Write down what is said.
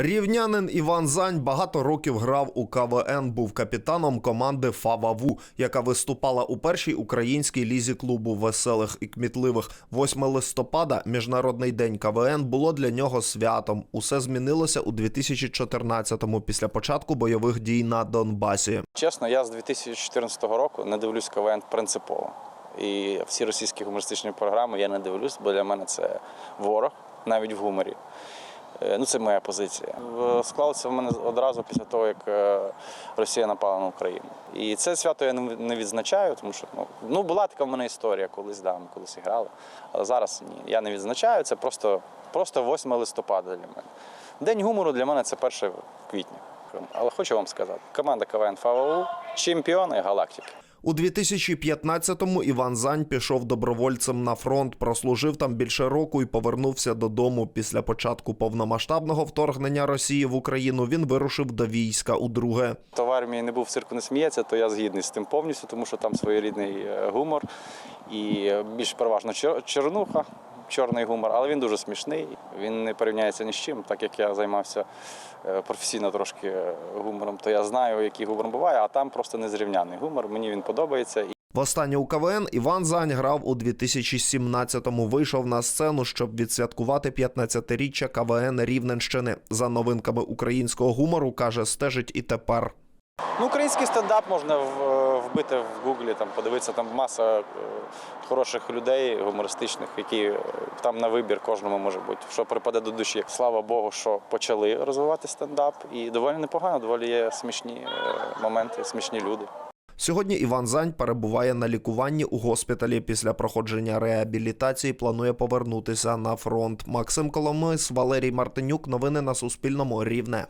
Рівнянин Іван Зань багато років грав у КВН, був капітаном команди Фававу, яка виступала у першій українській лізі клубу веселих і кмітливих. 8 листопада, міжнародний день КВН, було для нього святом. Усе змінилося у 2014-му після початку бойових дій на Донбасі. Чесно, я з 2014 року не дивлюсь КВН принципово. І всі російські гумористичні програми я не дивлюсь, бо для мене це ворог, навіть в гуморі. Е, Ну, це моя позиція. Склалося в мене одразу після того, як е, Росія напала на Україну. І це свято я не відзначаю, тому що ну, ну була така в мене історія колись, да, ми колись грали. Але зараз ні. Я не відзначаю. Це просто, просто 8 листопада для мене. День гумору для мене це 1 квітня. Але хочу вам сказати, команда КВН ФАВУ чемпіони галактики. У 2015-му Іван Зань пішов добровольцем на фронт, прослужив там більше року і повернувся додому. Після початку повномасштабного вторгнення Росії в Україну він вирушив до війська удруге. То в армії не був цирку не сміється, то я згідний з тим повністю, тому що там своєрідний е, гумор і е, більш переважно чорнуха, чорний гумор, але він дуже смішний. Він не порівняється ні з чим, так як я займався е, професійно трошки е, гумором, то я знаю, який гумор буває, а там просто незрівняний гумор. Мені він подобається. Востаннє у КВН Іван Зань грав у 2017-му. Вийшов на сцену, щоб відсвяткувати 15-річчя КВН Рівненщини. За новинками українського гумору каже, стежить і тепер. Ну, український стендап можна вбити в Гуглі, там подивитися там маса е, хороших людей, гумористичних, які е, там на вибір кожному може бути, що припаде до душі. Слава Богу, що почали розвивати стендап, і доволі непогано, доволі є смішні е, моменти, смішні люди. Сьогодні Іван Зань перебуває на лікуванні у госпіталі. Після проходження реабілітації планує повернутися на фронт. Максим Коломис, Валерій Мартинюк. Новини на Суспільному. Рівне.